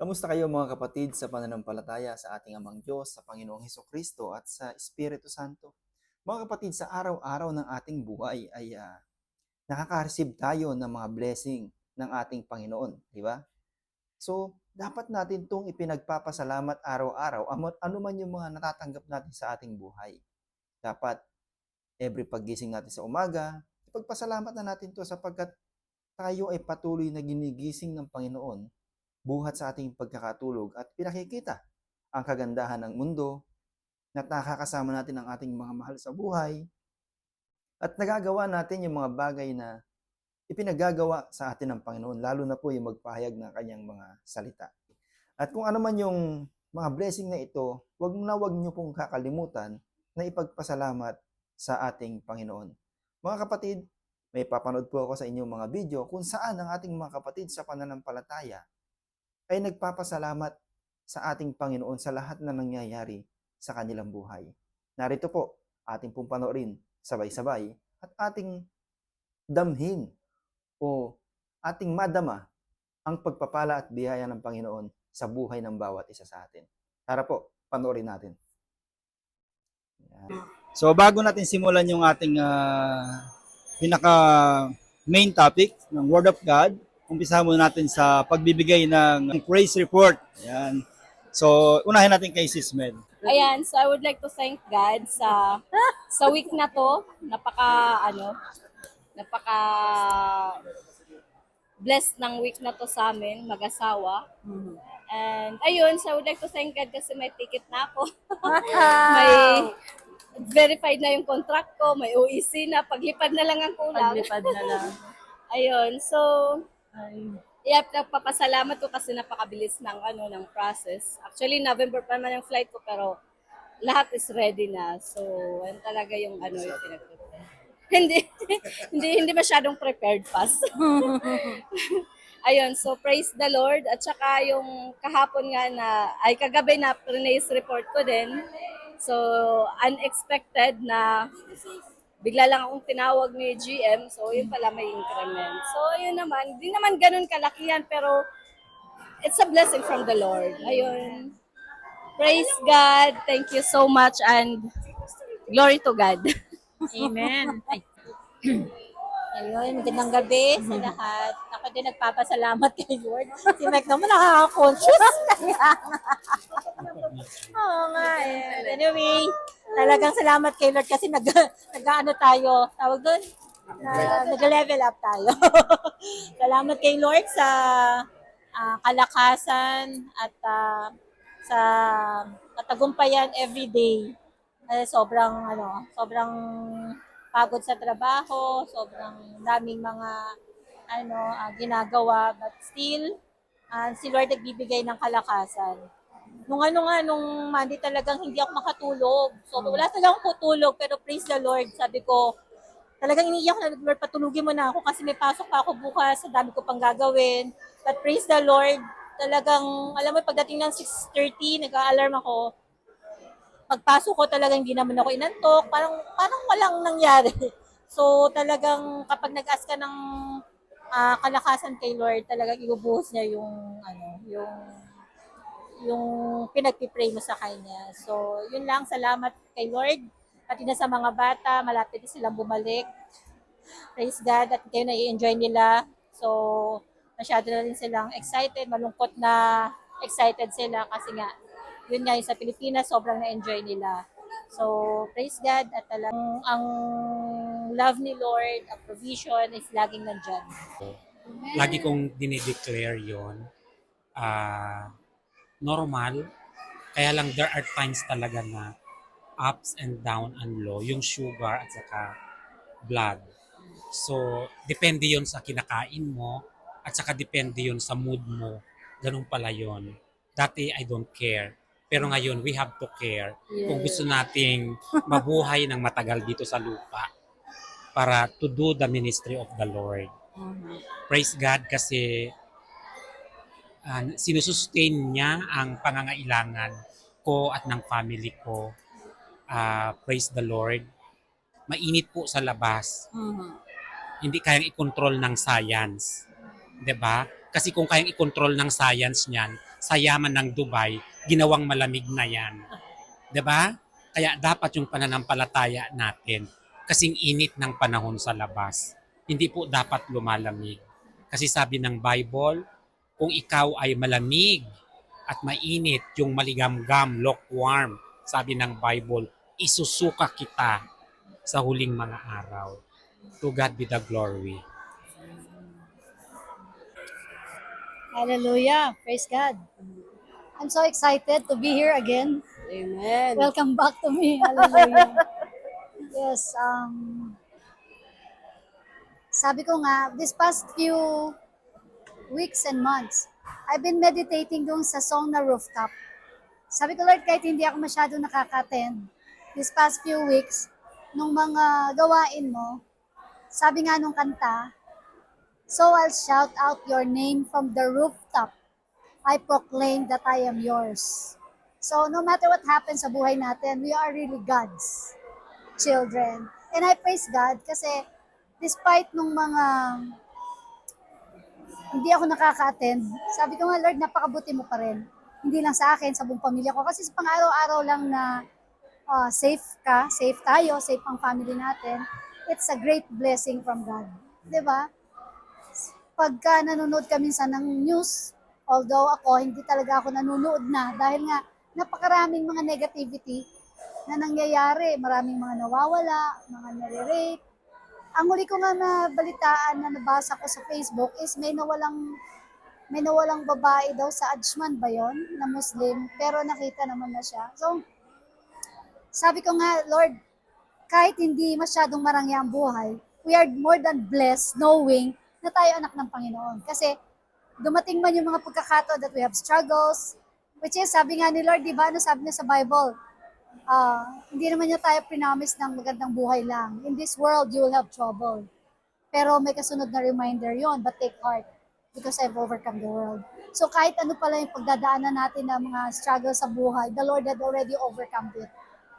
Kamusta kayo mga kapatid sa pananampalataya sa ating Amang Diyos, sa Panginoong Heso Kristo at sa Espiritu Santo? Mga kapatid, sa araw-araw ng ating buhay ay ah, nakaka-receive tayo ng mga blessing ng ating Panginoon, di ba? So, dapat natin itong ipinagpapasalamat araw-araw, ano man yung mga natatanggap natin sa ating buhay. Dapat, every paggising natin sa umaga, ipagpasalamat na natin to sapagkat tayo ay patuloy na ginigising ng Panginoon buhat sa ating pagkakatulog at pinakikita ang kagandahan ng mundo na nakakasama natin ang ating mga mahal sa buhay at nagagawa natin yung mga bagay na ipinagagawa sa atin ng Panginoon, lalo na po yung magpahayag ng kanyang mga salita. At kung ano man yung mga blessing na ito, wag na wag niyo pong kakalimutan na ipagpasalamat sa ating Panginoon. Mga kapatid, may papanood po ako sa inyong mga video kung saan ang ating mga kapatid sa pananampalataya ay nagpapasalamat sa ating Panginoon sa lahat na nangyayari sa kanilang buhay. Narito po, ating pong panoorin sabay-sabay at ating damhin o ating madama ang pagpapala at biyaya ng Panginoon sa buhay ng bawat isa sa atin. Tara po, panoorin natin. So bago natin simulan yung ating ah, pinaka main topic ng Word of God, umpisa muna natin sa pagbibigay ng praise report. Ayan. So, unahin natin kay Sis Med. Ayan, so I would like to thank God sa sa week na to. Napaka ano, napaka blessed ng week na to sa amin, mag-asawa. And ayun, so I would like to thank God kasi may ticket na ako. may verified na yung contract ko, may OEC na, paglipad na lang ang kulang. Paglipad na lang. Ayun, so Ay, Yeah, nagpapasalamat ko kasi napakabilis ng ano ng process. Actually, November pa naman yung flight ko pero lahat is ready na. So, yan talaga yung ano yung pinag Hindi hindi hindi masyadong prepared pass. Ayun, so praise the Lord at saka yung kahapon nga na ay kagabi na pre-nace report ko din. So, unexpected na bigla lang akong tinawag ni GM, so yun pala may increment. So yun naman, di naman ganun kalakihan, pero it's a blessing from the Lord. Ayun. Praise God. Thank you so much and glory to God. Amen. Ay, Ayun, magandang gabi sa lahat. Ako din nagpapasalamat kay Lord. Si Mike naman nakaka-conscious. Oo nga eh. Anyway, talagang salamat kay Lord kasi nag, nag-ano tayo, tawag doon, na, nag-level up tayo. salamat kay Lord sa ah, kalakasan at ah, sa katagumpayan every day. Eh, sobrang ano, sobrang pagod sa trabaho, sobrang daming mga ano ah, ginagawa but still ah, si Lord nagbibigay ng kalakasan. Nung ano nga, nung Monday talagang hindi ako makatulog. So wala talaga akong tutulog pero praise the Lord. Sabi ko, talagang iniiyak na Lord, patulugin mo na ako kasi may pasok pa ako bukas, sa dami ko pang gagawin. But praise the Lord, talagang, alam mo, pagdating ng 6.30, nag-alarm ako, pagpasok ko talagang hindi naman ako inantok, parang parang walang nangyari. So talagang kapag nag-ask ka ng ah, kalakasan kay Lord, talagang ibubuhos niya yung ano, yung yung pinagpipray mo sa kanya. So, yun lang, salamat kay Lord. Pati na sa mga bata, malapit na silang bumalik. Praise God at kayo na i-enjoy nila. So, masyado na rin silang excited, malungkot na excited sila kasi nga, yun nga yung sa Pilipinas, sobrang na-enjoy nila. So, praise God at talagang ang love ni Lord, ang provision is laging nandyan. lagi kong dinideclare yon ah normal. Kaya lang there are times talaga na ups and down and low, yung sugar at saka blood. So, depende yon sa kinakain mo at saka depende yon sa mood mo. Ganun pala yon. Dati, I don't care. Pero ngayon, we have to care kung gusto nating mabuhay ng matagal dito sa lupa para to do the ministry of the Lord praise God kasi uh, sinusustain niya ang pangangailangan ko at ng family ko. Ah, praise the Lord. Mainit po sa labas. Hindi kayang i-control ng science. 'Di ba? Kasi kung kayang i-control ng science niyan, sa yaman ng Dubai, ginawang malamig na yan. 'Di ba? Kaya dapat yung pananampalataya natin kasing init ng panahon sa labas. Hindi po dapat lumalamig. Kasi sabi ng Bible, kung ikaw ay malamig at mainit, yung maligamgam, lukewarm, sabi ng Bible, isusuka kita sa huling mga araw. To God be the glory. Hallelujah. Praise God. I'm so excited to be here again. Amen. Welcome back to me. Hallelujah. yes, um sabi ko nga, this past few weeks and months, I've been meditating dun sa song na rooftop. Sabi ko, Lord, kahit hindi ako masyado nakaka-attend, this past few weeks, nung mga gawain mo, sabi nga nung kanta, So I'll shout out your name from the rooftop. I proclaim that I am yours. So no matter what happens sa buhay natin, we are really God's children. And I praise God kasi despite nung mga hindi ako nakaka-attend, sabi ko nga, Lord, napakabuti mo pa rin. Hindi lang sa akin, sa buong pamilya ko. Kasi sa pang-araw-araw lang na ah, safe ka, safe tayo, safe ang family natin, it's a great blessing from God. 'Di ba? pagka nanonood ka minsan ng news, although ako, hindi talaga ako nanonood na dahil nga napakaraming mga negativity na nangyayari. Maraming mga nawawala, mga nare-rape. Ang huli ko nga nabalitaan na nabasa ko sa Facebook is may nawalang may nawalang babae daw sa Ajman ba yon na Muslim pero nakita naman na siya. So, sabi ko nga, Lord, kahit hindi masyadong marangya ang buhay, we are more than blessed knowing na tayo anak ng Panginoon. Kasi dumating man yung mga pagkakataon that we have struggles, which is, sabi nga ni Lord, di ba, ano sabi niya sa Bible? Ah, hindi naman niya tayo prinomise ng magandang buhay lang. In this world, you will have trouble. Pero may kasunod na reminder yon but take heart because I've overcome the world. So kahit ano pala yung pagdadaanan natin ng mga struggles sa buhay, the Lord had already overcome it.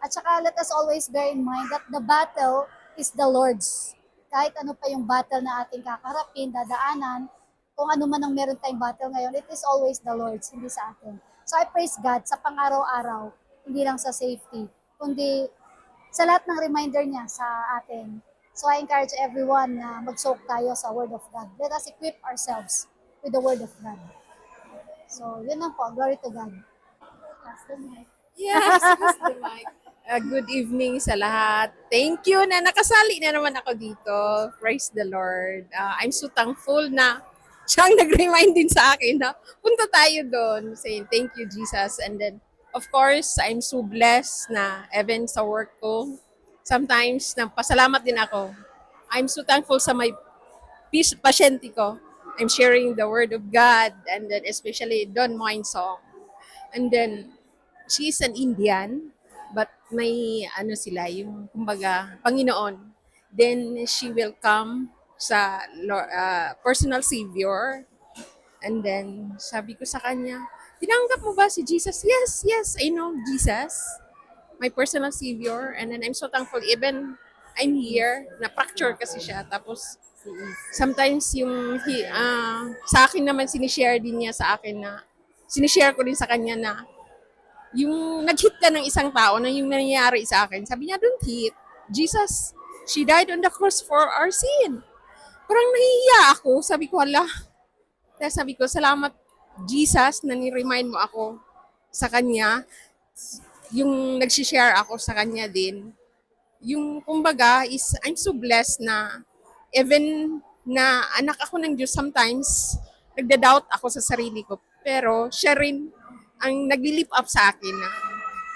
At saka let us always bear in mind that the battle is the Lord's kahit ano pa yung battle na ating kakaharapin, dadaanan, kung ano man ang meron tayong battle ngayon, it is always the Lord's, hindi sa atin. So I praise God sa pang-araw-araw, hindi lang sa safety, kundi sa lahat ng reminder niya sa atin. So I encourage everyone na mag-soak tayo sa Word of God. Let us equip ourselves with the Word of God. So, yun lang po. Glory to God. Yes, Mr. Mike. Uh, good evening sa lahat. Thank you na nakasali na naman ako dito. Praise the Lord. Uh, I'm so thankful na siyang nag-remind din sa akin na punta tayo doon. Saying, thank you, Jesus. And then, of course, I'm so blessed na even sa work ko, sometimes na pasalamat din ako. I'm so thankful sa pis- pasyente ko. I'm sharing the word of God and then especially Don Moine song. And then, she's an Indian, but may ano sila, yung kumbaga, Panginoon. Then she will come sa uh, personal savior. And then sabi ko sa kanya, tinanggap mo ba si Jesus? Yes, yes, I know Jesus. My personal savior. And then I'm so thankful even I'm here, na-fracture kasi siya. Tapos sometimes yung ah, sa akin naman sinishare din niya sa akin na sinishare ko din sa kanya na yung nag-hit ka ng isang tao na yung nangyayari sa akin, sabi niya, don't hit. Jesus, she died on the cross for our sin. Parang nahihiya ako. Sabi ko, ala. Kaya sabi ko, salamat Jesus na ni-remind mo ako sa kanya. Yung nag-share ako sa kanya din. Yung kumbaga is, I'm so blessed na even na anak ako ng Diyos, sometimes nagda-doubt ako sa sarili ko. Pero siya rin ang nag-lift up sa akin na,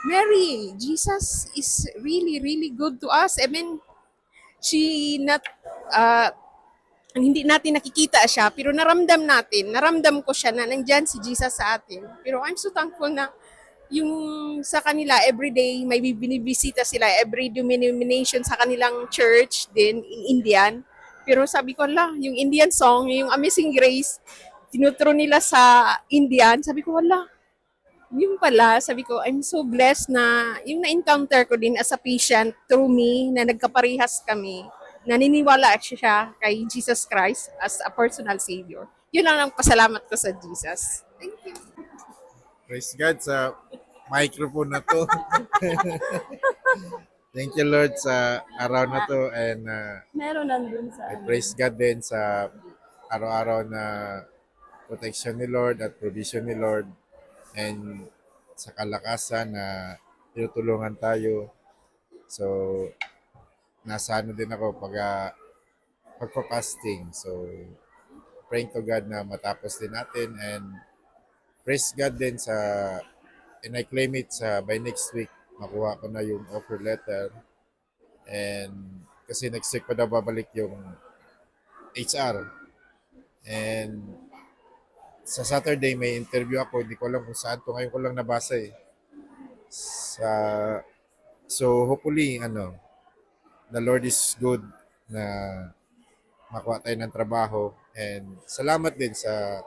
Mary, Jesus is really, really good to us. I mean, she not, uh, hindi natin nakikita siya, pero naramdam natin, naramdam ko siya na nandyan si Jesus sa atin. Pero I'm so thankful na yung sa kanila, everyday, may binibisita sila, every denomination sa kanilang church din, in Indian. Pero sabi ko lang, yung Indian song, yung Amazing Grace, tinuturo nila sa Indian, sabi ko, wala, yung pala, sabi ko, I'm so blessed na yung na-encounter ko din as a patient through me, na nagkaparehas kami, naniniwala siya kay Jesus Christ as a personal Savior. Yun lang ang pasalamat ko sa Jesus. Thank you. Praise God sa microphone na to. Thank you Lord sa araw na to and uh, Meron nandun sa I praise God din sa araw-araw na protection ni Lord at provision ni Lord and sa kalakasan na tinutulungan tayo. So, nasa ano din ako pag uh, pagpa-fasting. So, praying to God na matapos din natin and praise God din sa and I claim it sa by next week makuha ko na yung offer letter. And kasi next week pa daw babalik yung HR and sa Saturday may interview ako. Hindi ko alam kung saan to. Ngayon ko lang nabasa eh. Sa so hopefully ano the Lord is good na makuha tayo ng trabaho and salamat din sa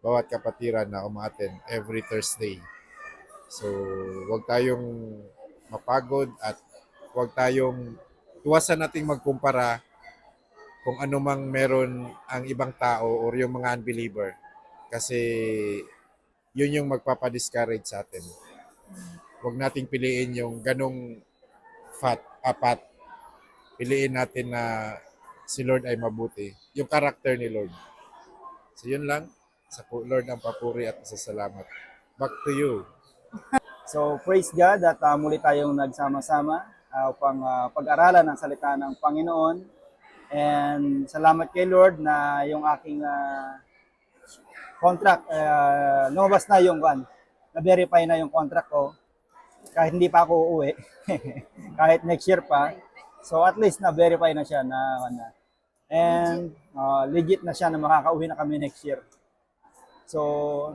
bawat kapatiran na umaten every Thursday. So, huwag tayong mapagod at huwag tayong tuwasan nating magkumpara kung ano mang meron ang ibang tao or yung mga unbeliever. Kasi yun yung magpapadiscourage sa atin. Huwag nating piliin yung ganong fat, apat. Piliin natin na si Lord ay mabuti. Yung karakter ni Lord. So yun lang. Sa Lord ang papuri at pasasalamat. Back to you. So praise God at uh, muli tayong nagsama-sama uh, upang uh, pag-aralan ang salita ng Panginoon. And salamat kay Lord na yung aking uh, contract, uh, lumabas na yung one. Na-verify na yung contract ko. Kahit hindi pa ako uuwi. kahit next year pa. So at least na-verify na siya na, na and uh, legit na siya na makakauwi na kami next year. So,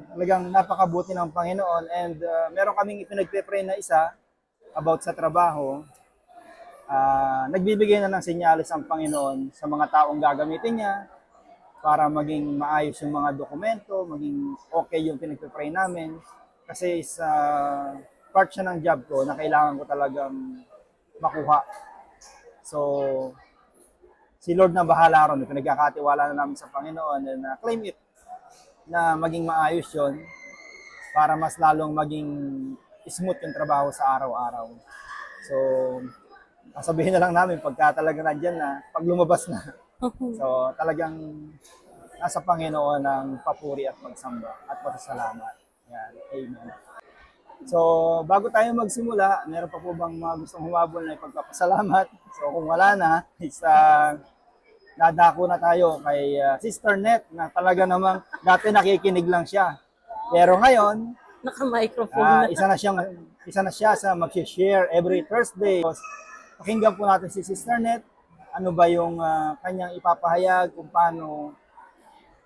talagang napakabuti ng Panginoon and uh, meron kaming ipinagpe-pray na isa about sa trabaho. Ah, nagbibigay na ng sinyalis ang Panginoon sa mga taong gagamitin niya para maging maayos yung mga dokumento, maging okay yung pinagpe-pray namin. Kasi sa part siya ng job ko na kailangan ko talagang makuha. So, si Lord na bahala ron. Pinagkakatiwala na namin sa Panginoon and uh, claim it na maging maayos yon para mas lalong maging smooth yung trabaho sa araw-araw. So, sabihin na lang namin pagka talaga nandyan na, pag lumabas na. So, talagang nasa Panginoon ang papuri at pagsamba at pasasalamat. Yan. Amen. So, bago tayo magsimula, meron pa po bang mga gustong humabol na ipagpapasalamat? So, kung wala na, is uh, dadako na tayo kay uh, Sister Net na talaga namang dati nakikinig lang siya. Pero ngayon, Naka-microphone ah, na. isa na siyang isa na siya sa mag-share every Thursday. Pakinggan po natin si Sister Net. Ano ba yung ah, kanyang ipapahayag kung paano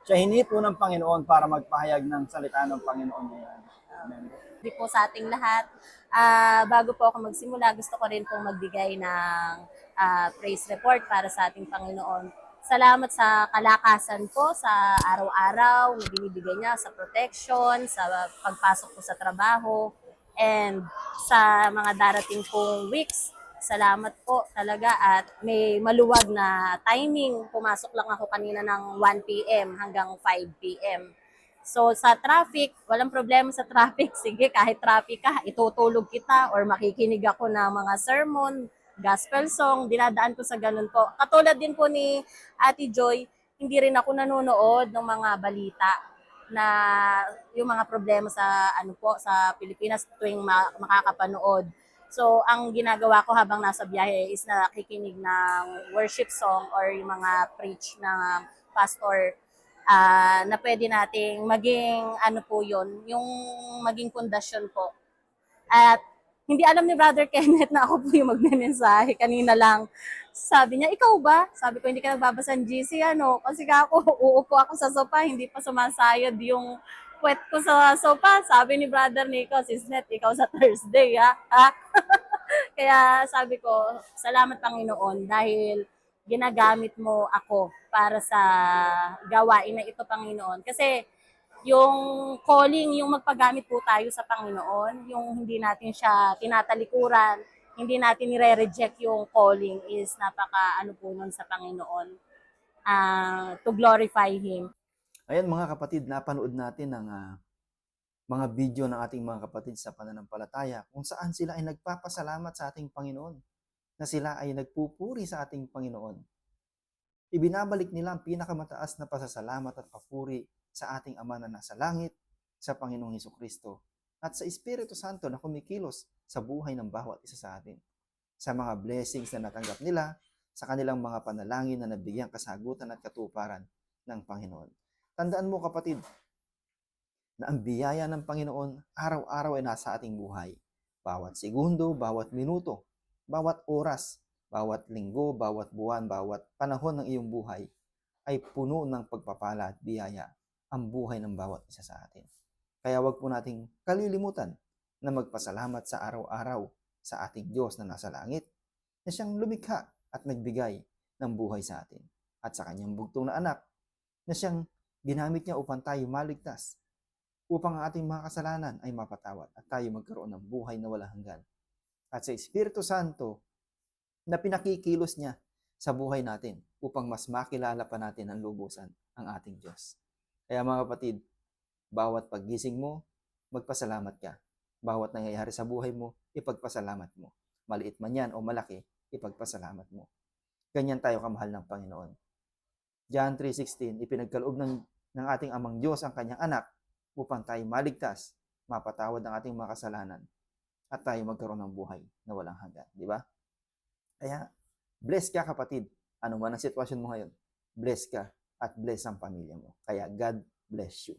siya hinipo ng Panginoon para magpahayag ng salita ng Panginoon ngayon. Amen. Hindi po sa ating lahat. Ah, bago po ako magsimula, gusto ko rin pong magbigay ng ah, praise report para sa ating Panginoon. Salamat sa kalakasan po sa araw-araw na binibigay niya sa protection, sa pagpasok ko sa trabaho, and sa mga darating pong weeks. Salamat po talaga at may maluwag na timing. Pumasok lang ako kanina ng 1 p.m. hanggang 5 p.m. So sa traffic, walang problema sa traffic. Sige, kahit traffic ka, itutulog kita or makikinig ako ng mga sermon, gospel song, dinadaan ko sa ganun po. Katulad din po ni Ate Joy, hindi rin ako nanonood ng mga balita na yung mga problema sa ano po sa Pilipinas tuwing ma- makakapanood. So, ang ginagawa ko habang nasa biyahe is nakikinig ng worship song or yung mga preach ng pastor ah na pwede nating maging ano po yon yung maging pundasyon po. At hindi alam ni Brother Kenneth na ako po yung magme-mensahe. Kanina lang, sabi niya, ikaw ba? Sabi ko, hindi ka nagbabasa ng GC, ano? Kasi ka ako, uupo ako sa sopa, hindi pa sumasayod yung puwet ko sa sopa. Sabi ni Brother Nico, Sisnet, ikaw sa Thursday, ha? ha? Kaya sabi ko, salamat Panginoon dahil ginagamit mo ako para sa gawain na ito, Panginoon. Kasi yung calling, yung magpagamit po tayo sa Panginoon, yung hindi natin siya tinatalikuran, hindi natin nire-reject yung calling is napaka ano po nun sa Panginoon ah, to glorify Him. Ayan mga kapatid, napanood natin ang ah, mga video ng ating mga kapatid sa pananampalataya kung saan sila ay nagpapasalamat sa ating Panginoon, na sila ay nagpupuri sa ating Panginoon. Ibinabalik nila ang pinakamataas na pasasalamat at papuri sa ating Ama na nasa langit, sa Panginoong Heso Kristo, at sa Espiritu Santo na kumikilos sa buhay ng bawat isa sa atin. Sa mga blessings na natanggap nila, sa kanilang mga panalangin na nabigyang kasagutan at katuparan ng Panginoon. Tandaan mo kapatid, na ang biyaya ng Panginoon araw-araw ay nasa ating buhay. Bawat segundo, bawat minuto, bawat oras, bawat linggo, bawat buwan, bawat panahon ng iyong buhay ay puno ng pagpapala at biyaya ang buhay ng bawat isa sa atin. Kaya wag po nating kalilimutan na magpasalamat sa araw-araw sa ating Diyos na nasa langit na siyang lumikha at nagbigay ng buhay sa atin at sa kanyang bugtong na anak na siyang ginamit niya upang tayo maligtas upang ang ating mga kasalanan ay mapatawad at tayo magkaroon ng buhay na walang hanggan. At sa Espiritu Santo na pinakikilos niya sa buhay natin upang mas makilala pa natin ang lubusan ang ating Diyos. Kaya mga kapatid, bawat paggising mo, magpasalamat ka. Bawat nangyayari sa buhay mo, ipagpasalamat mo. Maliit man yan o malaki, ipagpasalamat mo. Ganyan tayo kamahal ng Panginoon. John 3.16, ipinagkaloob ng, ng ating amang Diyos ang kanyang anak upang tayo maligtas, mapatawad ang ating mga kasalanan, at tayo magkaroon ng buhay na walang hanggan. Di ba? Kaya, bless ka kapatid. Ano man ang sitwasyon mo ngayon, bless ka at bless ang pamilya mo. Kaya God bless you.